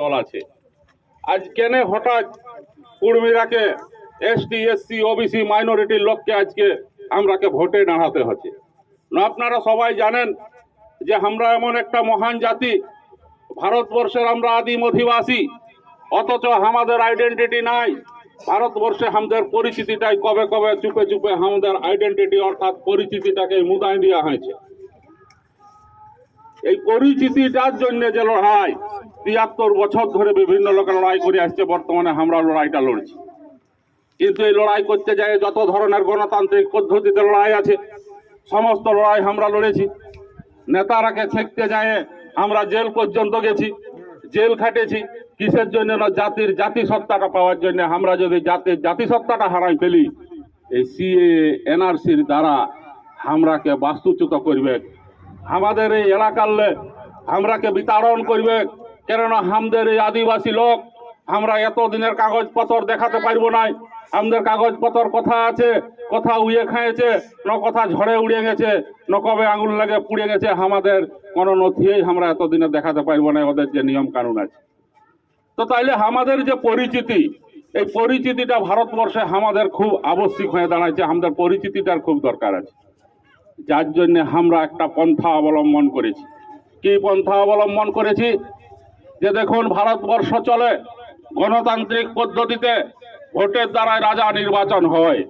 দল আছে। আজ কেন হঠাৎ কুর্মীরাকে এসটি এসসি, ওবিসি মাইনরিটির লোককে আজকে আমরাকে ভোটে দাঁড়াতে হচ্ছে। আপনারা সবাই জানেন যে আমরা এমন একটা মহান জাতি, ভারতবর্ষের আমরা আদিম অধিবাসী, অথচ আমাদের আইডেন্টিটি নাই। ভারতবর্ষে আমাদের পরিচিতিটাই কবে কবে চুপে চুপে আমাদের আইডেন্টিটি অর্থাৎ পরিচিতিটাকে মুদায় দেওয়া হয়েছে। এই পরিচিতিটার জন্য যে লড়াই, তিয়াত্তর বছর ধরে বিভিন্ন লোকের লড়াই করে আসছে, বর্তমানে আমরা লড়াইটা লড়ছি। কিন্তু এই লড়াই করতে যায় যত ধরনের গণতান্ত্রিক পদ্ধতিতে লড়াই আছে, সমস্ত লড়াই আমরা লড়েছি। নেতারাকে ছেঁকতে যায়, আমরা জেল পর্যন্ত গেছি, জেল খাটেছি, কিসের জন্য না জাতির জাতিসত্তাটা পাওয়ার জন্য আমরা যদি জাতির জাতিসত্তাটা হারাই ফেলি, এই সিএ এনআরসির দ্বারা আমরাকে বাস্তুচ্যুত করবে আমাদের এই এলাকার লোক, আমরাকে বিতাড়ন করবে। কেননা আমাদের এই আদিবাসী লোক, আমরা এতদিনের কাগজপত্র দেখাতে পারব না আমাদের কাগজপত্র কথা আছে, কথা উড়িয়ে খাইয়েছে ন কথা ঝড়ে উড়িয়ে গেছে, ন কবে আঙুল লাগে পুড়ে গেছে, আমাদের কোনো নথিয়েই আমরা এতদিনে দেখাতে পারব না ওদের যে নিয়ম কানুন আছে। তো তাইলে আমাদের যে পরিচিতি, এই পরিচিতিটা ভারতবর্ষে আমাদের খুব আবশ্যিক হয়ে দাঁড়াচ্ছে আমাদের পরিচিতিটার খুব দরকার আছে। যার জন্য আমরা একটা পন্থা অবলম্বন করেছি। কি পন্থা অবলম্বন করেছি? যে দেখুন, ভারতবর্ষ চলে, গণতান্ত্রিক পদ্ধতিতে ভোটের দ্বারাই রাজা নির্বাচন হয়।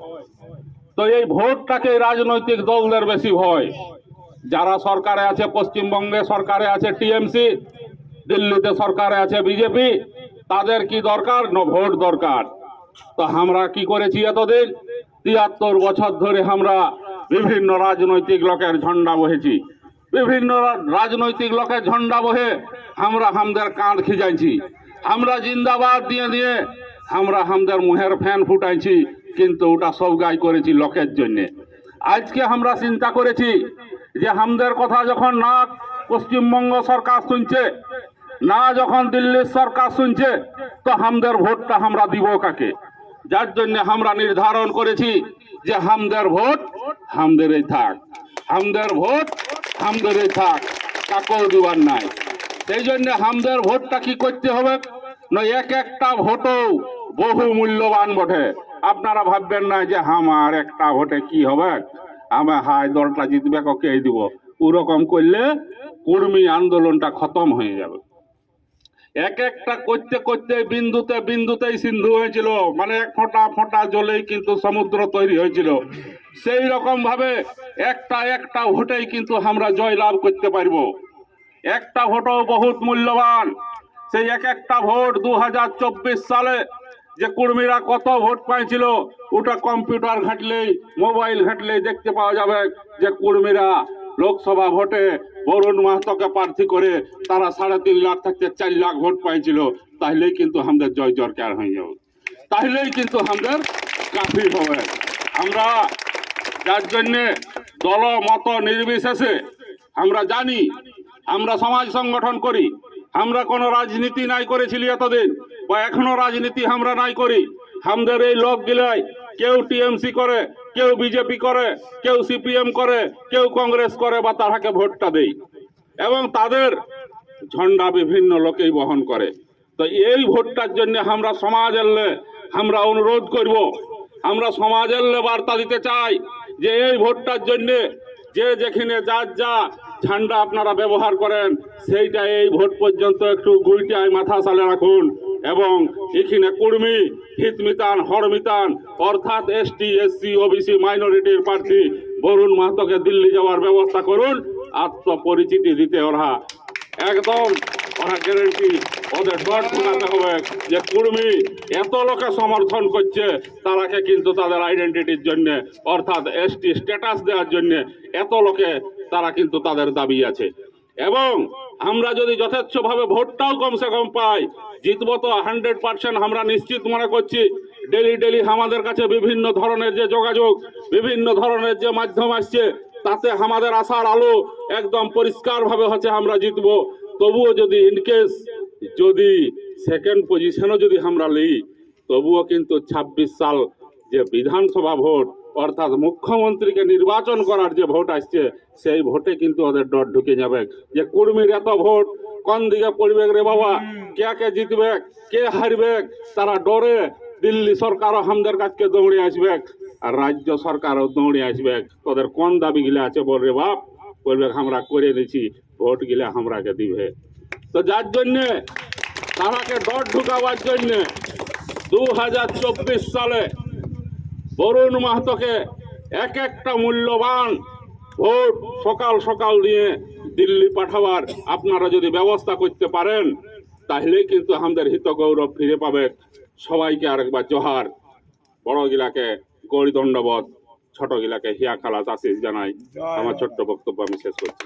তো এই ভোটটাকে রাজনৈতিক দলদের বেশি হয় যারা সরকারে আছে, পশ্চিমবঙ্গে সরকারে আছে, টিএমসি, দিল্লিতে সরকারে আছে, বিজেপি, তাদের কি দরকার? না ভোট দরকার। তো আমরা কি করেছি এতদিন? তিয়াত্তর বছর ধরে আমরা বিভিন্ন রাজনৈতিক লোকের ঝন্ডা বহেছি। বিভিন্ন রাজনৈতিক লোকের ঝন্ডা বহে আমরা আমাদের কাঁধ খিজাইছি। আমরা জিন্দাবাদ দিয়ে দিয়ে আমরা আমাদের মুহের ফ্যান ফুটাইছি, কিন্তু ওটা সব গাই করেছি লোকের জন্যে। আজকে আমরা চিন্তা করেছি যে আমাদের কথা যখন না পশ্চিমবঙ্গ সরকার শুনছে, না যখন দিল্লির সরকার শুনছে, তো আমাদের ভোটটা আমরা দিব কাকে? যার জন্য আমরা নির্ধারণ করেছি যে হামদের ভোট আমাদের এই থাক। হামদের ভোট আমাদের এই থাক কাকেও দিবার নাই। সেই জন্য আমাদের ভোটটা কি করতে হবে? না এক একটা ভোটও বহু মূল্যবান বটে। আপনারা ভাববেন না যে আমার একটা ভোটে কি হবে? আমার হাই দলটা জিতবে ওকে দিব? ওরকম করলে কর্মী আন্দোলনটা খতম হয়ে যাবে। এক একটা করতে করতে বিন্দুতে বিন্দুতেই সিন্ধু হয়েছিল। মানে এক ফোঁটা ফোঁটা জলেই কিন্তু সমুদ্র তৈরি হয়েছিল। সেই রকম ভাবে একটা একটা ভোটেই কিন্তু আমরা জয় লাভ করতে পারব। একটা ভোটও বহুত মূল্যবান। সেই এক একটা ভোট দু হাজার চব্বিশ সালে যে কর্মীরা কত ভোট পাইছিল, ওটা কম্পিউটার ঘাটলেই, মোবাইল ঘাটলেই দেখতে পাওয়া যাবে যে কর্মীরা লোকসভা ভোটে বরুণ মাহাতোকে প্রার্থী করে তারা সাড়ে তিন লাখ থাকতে চার লাখ ভোট পাইছিল। তাহলেই কিন্তু আমাদের জয় জরকার হয়ে যাবে। তাহলেই কিন্তু আমাদের কাফি হবে। আমরা যার জন্যে দল, মত নির্বিশেষে আমরা জানি, আমরা সমাজ সংগঠন করি, আমরা কোনো রাজনীতি নাই করেছিলি এতদিন, বা এখনও রাজনীতি আমরা নাই করি। আমাদের এই লোকগুলাই কেউ টিএমসি করে কেউ বিজেপি করে, কেউ সিপিএম করে, কেউ কংগ্রেস করে বা তারাকে ভোটটা দেই এবং তাদের ঝন্ডা বিভিন্ন লোকেই বহন করে। তো এই ভোটটার জন্য আমরা সমাজের লে আমরা অনুরোধ করব, আমরা সমাজের লে বার্তা দিতে চাই যে এই ভোটটার জন্য যে যেখানে যার যা ঝান্ডা আপনারা ব্যবহার করেন, সেইটা এই ভোট পর্যন্ত একটু গুলটায় মাথা সালে রাখুন। এবং এখানে কর্মী, হিতমিতান, হরমিতান, অর্থাৎ এসটি, এসসি, ওবিসি, মাইনরিটির প্রার্থী বরুণ মাহাতোকে দিল্লি যাওয়ার ব্যবস্থা করুন, আত্মপরিচিতি দিতে ওরা একদম ওরা গ্যারেন্টি ওদের ডট শোনাতে হবে যে কুর্মী এত লোকে সমর্থন করছে, তারাকে কিন্তু তাদের আইডেন্টিটির জন্য, অর্থাৎ এসটি স্ট্যাটাস দেওয়ার জন্য এত লোকে তারা কিন্তু তাদের দাবি আছে। এবং আমরা যদি যথেচ্ছভাবে ভোটটাও কমসে কম পাই জিতবো তো হান্ড্রেড পার্সেন্ট আমরা নিশ্চিত মনে করছি। ডেলি ডেলি আমাদের কাছে বিভিন্ন ধরনের যে যোগাযোগ, বিভিন্ন ধরনের যে মাধ্যম আসছে, তাতে আমাদের আশার আলো একদম পরিষ্কারভাবে হচ্ছে আমরা জিতবো। তবুও যদি ইনকেস যদি সেকেন্ড পজিশনও যদি আমরা লিই তবুও কিন্তু ২৬ সাল যে বিধানসভা ভোট অর্থাৎ মুখ্যমন্ত্রীকে নির্বাচন করার যে ভোট আসছে, সেই ভোটে কিন্তু ওদের ডর ঢুকে যাবে। যে কর্মীর এত ভোট, কোন দিকে পড়বে রে বাবা? কে কে জিতবে? কে হারবে? তারা ডরে দিল্লি সরকারও আমাদের কাছকে দৌড়ে আসবে আর রাজ্য সরকারও দৌড়ে আসবে। তোদের কোন দাবি গিলা আছে বল রে বাপ? বলবে, আমরা করে দিছি ভোট গিলা আমরাকে দিবে। তো যার জন্যে, তারাকে ডর ঢুকাবার জন্যে দু হাজার চব্বিশ সালে বরুণ মাহাতোকে এক একটা মূল্যবান ভোট সকাল সকাল দিয়ে দিল্লি পাঠাবার আপনারা যদি ব্যবস্থা করতে পারেন তাহলে কিন্তু আমাদের হিত গৌরব ফিরে পাবে। সবাইকে আরেকবার জোহার। বড় গিলাকে গৌরী দণ্ডবোধ ছোট গিলাকে হিয়া খালাস আশিস জানাই। আমার ছোট্ট বক্তব্য আমি শেষ করছি।